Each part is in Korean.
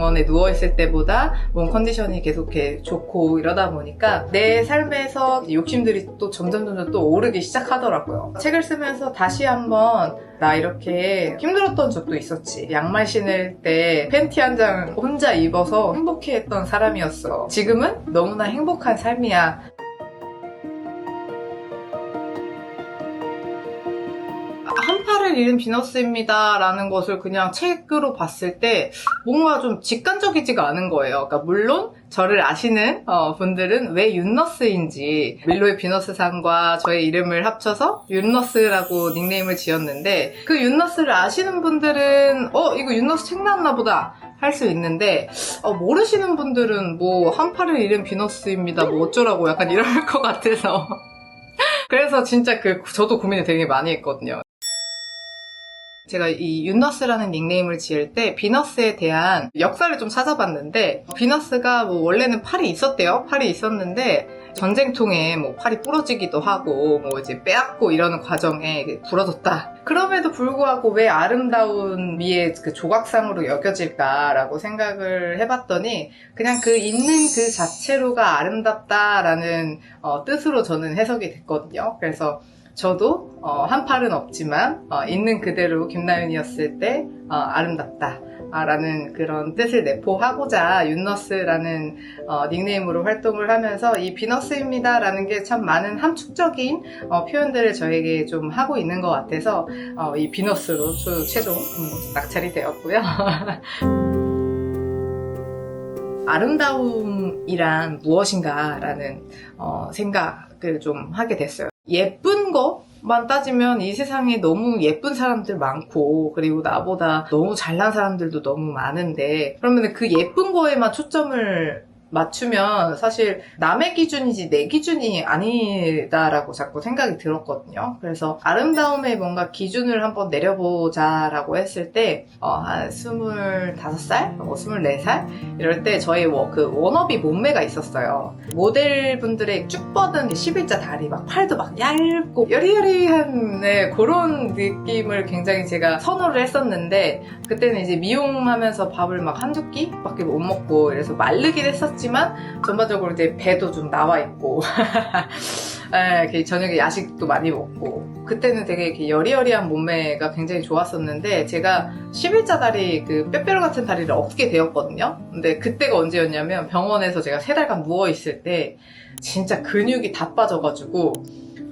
병원에 누워있을 때보다 몸 컨디션이 계속 이렇게 좋고 이러다 보니까 내 삶에서 욕심들이 또 점점 점점 또 오르기 시작하더라고요. 책을 쓰면서 다시 한번 나 이렇게 힘들었던 적도 있었지. 양말 신을 때 팬티 한 장 혼자 입어서 행복해했던 사람이었어. 지금은 너무나 행복한 삶이야. 한 팔을 잃은 비너스입니다. 라는 것을 그냥 책으로 봤을 때 뭔가 좀 직관적이지가 않은 거예요. 그러니까 물론 저를 아시는 어, 분들은 왜 윤너스인지 밀로의 비너스상과 저의 이름을 합쳐서 윤너스라고 닉네임을 지었는데 그 윤너스를 아시는 분들은 어 이거 윤너스 책 나왔나 보다 할 수 있는데 어, 모르시는 분들은 뭐 한 팔을 잃은 비너스입니다. 뭐 어쩌라고 약간 이럴 것 같아서 그래서 진짜 그 저도 고민을 되게 많이 했거든요. 제가 이 윤너스라는 닉네임을 지을 때 비너스에 대한 역사를 좀 찾아봤는데 비너스가 뭐 원래는 팔이 있었대요. 팔이 있었는데 전쟁통에 뭐 팔이 부러지기도 하고 뭐 이제 빼앗고 이러는 과정에 부러졌다. 그럼에도 불구하고 왜 아름다운 미의 그 조각상으로 여겨질까라고 생각을 해봤더니 그냥 그 있는 그 자체로가 아름답다라는 어, 뜻으로 저는 해석이 됐거든요. 그래서 저도 어, 한 팔은 없지만 어, 있는 그대로 김나윤이었을 때 어, 아름답다. 라는 그런 뜻을 내포하고자 윤너스라는 어, 닉네임으로 활동을 하면서 이 비너스입니다 라는 게 참 많은 함축적인 어, 표현들을 저에게 좀 하고 있는 것 같아서 어, 이 비너스로 초- 최종 음, 낙찰이 되었고요. 아름다움이란 무엇인가라는 어, 생각을 좀 하게 됐어요. 예쁜 것만 따지면 이 세상에 너무 예쁜 사람들 많고 그리고 나보다 너무 잘난 사람들도 너무 많은데 그러면 그 예쁜 거에만 초점을 맞추면 사실 남의 기준이지 내 기준이 아니다라고 자꾸 생각이 들었거든요. 그래서 아름다움의 뭔가 기준을 한번 내려보자라고 했을 때, 어, 한 25살? 뭐 24살? 이럴 때 저희 워- 그 워너비 몸매가 있었어요. 모델분들의 쭉 뻗은 11자 다리, 막 팔도 막 얇고 여리여리한 네, 그런 느낌을 굉장히 제가 선호를 했었는데 그때는 이제 미용하면서 밥을 막 한두 끼밖에 못 먹고 그래서 마르긴 했었 지만 전반적으로 이제 배도 좀 나와 있고 예, 이렇게 저녁에 야식도 많이 먹고 그때는 되게 이렇게 여리여리한 몸매가 굉장히 좋았었는데 제가 11자 다리 그 빼빼로 같은 다리를 얻게 되었거든요. 근데 그때가 언제였냐면 병원에서 제가 세 달간 누워 있을 때 진짜 근육이 다 빠져가지고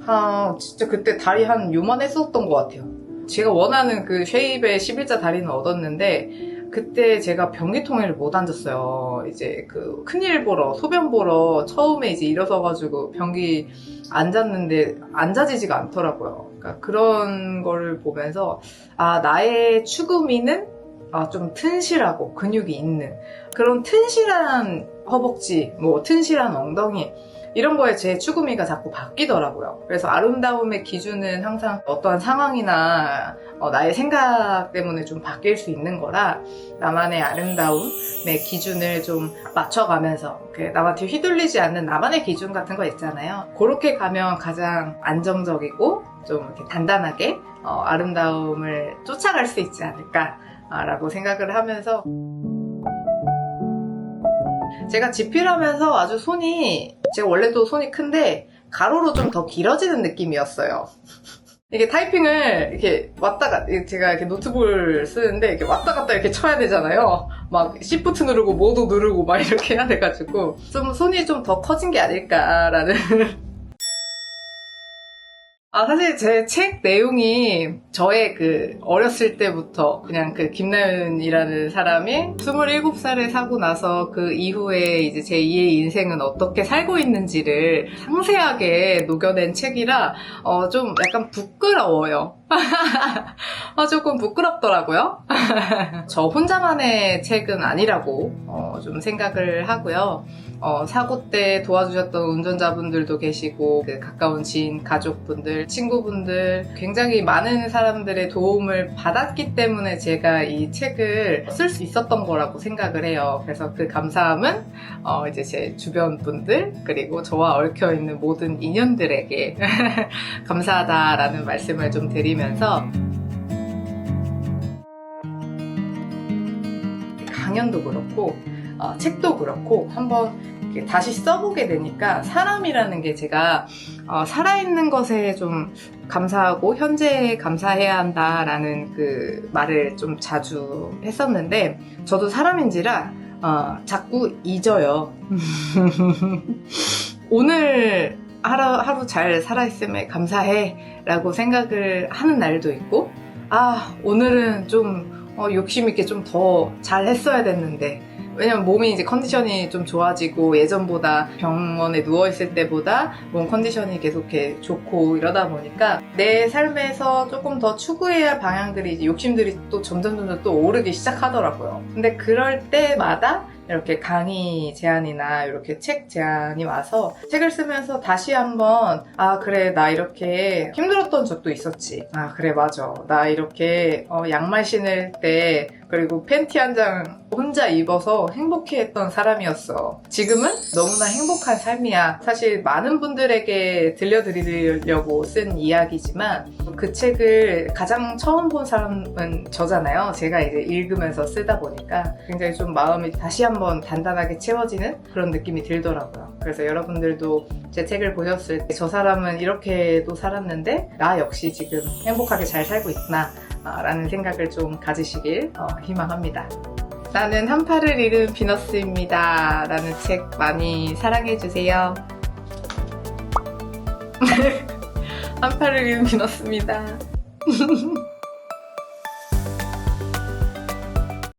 아 진짜 그때 다리 한 요만했었던 것 같아요. 제가 원하는 그 쉐입의 11자 다리는 얻었는데 그때 제가 변기통에를 못 앉았어요. 이제 그 큰일 보러 소변 보러 처음에 이제 일어서가지고 변기 앉았는데 앉아지지가 않더라고요. 그러니까 그런 거를 보면서 아 나의 추구미는 아, 좀 튼실하고 근육이 있는 그런 튼실한 허벅지, 뭐 튼실한 엉덩이 이런 거에 제 추구미가 자꾸 바뀌더라고요. 그래서 아름다움의 기준은 항상 어떠한 상황이나 어, 나의 생각 때문에 좀 바뀔 수 있는 거라 나만의 아름다움의 기준을 좀 맞춰가면서 그 남한테 휘둘리지 않는 나만의 기준 같은 거 있잖아요. 그렇게 가면 가장 안정적이고 좀 이렇게 단단하게 어, 아름다움을 쫓아갈 수 있지 않을까라고 생각을 하면서 제가 집필하면서 아주 손이 제가 원래도 손이 큰데 가로로 좀 더 길어지는 느낌이었어요. 이게 타이핑을 이렇게 왔다 갔다 제가 이렇게 노트북을 쓰는데 이렇게 왔다 갔다 이렇게 쳐야 되잖아요. 막 시프트 누르고 모두 누르고 막 이렇게 해야 돼가지고 좀 손이 좀 더 커진 게 아닐까라는 아, 사실 제 책 내용이 저의 그 어렸을 때부터 그냥 그 김나윤이라는 사람이 27살에 사고 나서 그 이후에 이제 제 2의 인생은 어떻게 살고 있는지를 상세하게 녹여낸 책이라 어, 좀 약간 부끄러워요. 아, 조금 부끄럽더라고요. 저 혼자만의 책은 아니라고 어, 좀 생각을 하고요. 어, 사고 때 도와주셨던 운전자분들도 계시고 그 가까운 지인, 가족분들, 친구분들 굉장히 많은 사람들의 도움을 받았기 때문에 제가 이 책을 쓸 수 있었던 거라고 생각을 해요. 그래서 그 감사함은 어, 이제 제 주변 분들 그리고 저와 얽혀 있는 모든 인연들에게 감사하다라는 말씀을 좀 드리면 서 강연도 그렇고 어, 책도 그렇고 한번 다시 써보게 되니까 사람이라는 게 제가 어, 살아있는 것에 좀 감사하고 현재에 감사해야 한다라는 그 말을 좀 자주 했었는데 저도 사람인지라 어, 자꾸 잊어요. 오늘 하루, 하루 잘 살아있음에 감사해 라고 생각을 하는 날도 있고 아 오늘은 좀 어, 욕심있게 좀 더 잘 했어야 됐는데 왜냐면 몸이 이제 컨디션이 좀 좋아지고 예전보다 병원에 누워있을 때보다 몸 컨디션이 계속 좋고 이러다 보니까 내 삶에서 조금 더 추구해야 할 방향들이 이제 욕심들이 또 점점 점점 또 오르기 시작하더라고요. 근데 그럴 때마다 이렇게 강의 제안이나 이렇게 책 제안이 와서 책을 쓰면서 다시 한번 아 그래 나 이렇게 힘들었던 적도 있었지 아 그래 맞아. 나 이렇게 어, 양말 신을 때 그리고 팬티 한 장 혼자 입어서 행복해했던 사람이었어. 지금은 너무나 행복한 삶이야. 사실 많은 분들에게 들려드리려고 쓴 이야기지만 그 책을 가장 처음 본 사람은 저잖아요. 제가 이제 읽으면서 쓰다 보니까 굉장히 좀 마음이 다시 한번 단단하게 채워지는 그런 느낌이 들더라고요. 그래서 여러분들도 제 책을 보셨을 때 저 사람은 이렇게도 살았는데 나 역시 지금 행복하게 잘 살고 있구나. 아, 라는 생각을 좀 가지시길 어, 희망합니다. 나는 한파를 잃은 비너스입니다. 라는 책 많이 사랑해주세요. 한파를 잃은 비너스입니다.